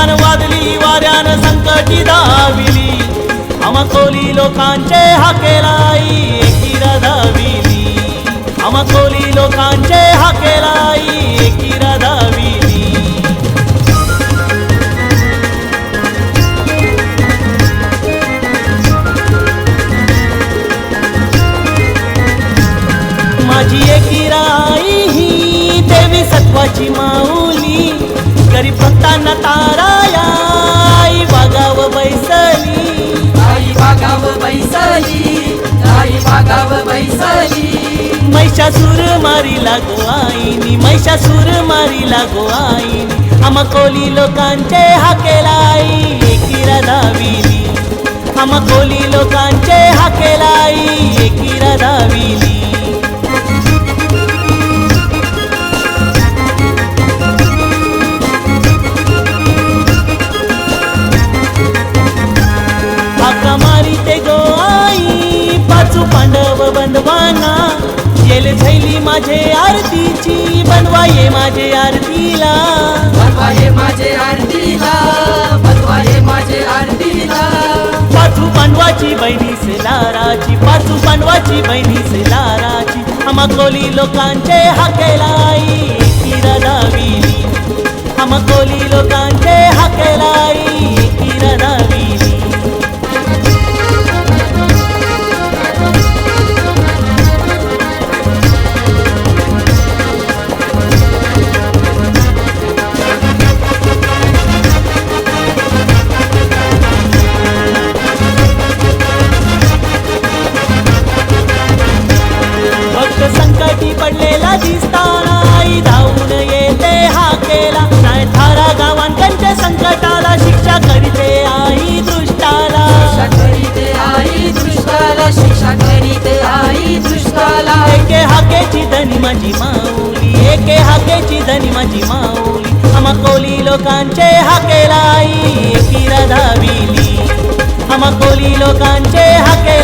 वाऱ्यान वादली वाऱ्यान संकटी दाविली. अमकोली लोकांचे हाकेलाई एकीरा धाविली अमकोली लोकांचे हाकेलाई एकीरा धाविली माझी एकिराई ही देवी सत्वाची माऊ गरीब भक्तांना ताराया आई वागाव बैसली. आई बागाव बैसली आई बागाव बैसली. महिषासूर मारीला गो आईनी महिषासूर मारीला गो आईनी. आम्हा कोली लोकांचे हाकेलाई एकीरा धाविली. आम्हा कोली लोकांचे पाचू पांडव बंधवाना. येल झैली माझे आरतीची बनवा ये माझे आरतीला. बनवाये माझे आरतीला बनवाये माझे आरतीला. पाचू पांडवाची बहिणी लाराची पाचू पांडवाची बहिणी लाराची. आम्हा कोली लोकांचे हाकेलाई किरा दाविली आम्हा कोली लोकांचे संकटी पडलेला दिसताना आई धावून येते हाकेला. नाही थारा गावांकडच्या संकटाला शिक्षा करीते आई दृष्टाला. करीते आई दृष्टाला शिक्षा करीते आई दृष्टाला. एके हाकेची धनी माझी माऊली एके हाकेची धनी माझी माऊली. आम्हा कोली लोकांचे हाकेला आई किरा धाविली आम्हा कोली लोकांचे हाके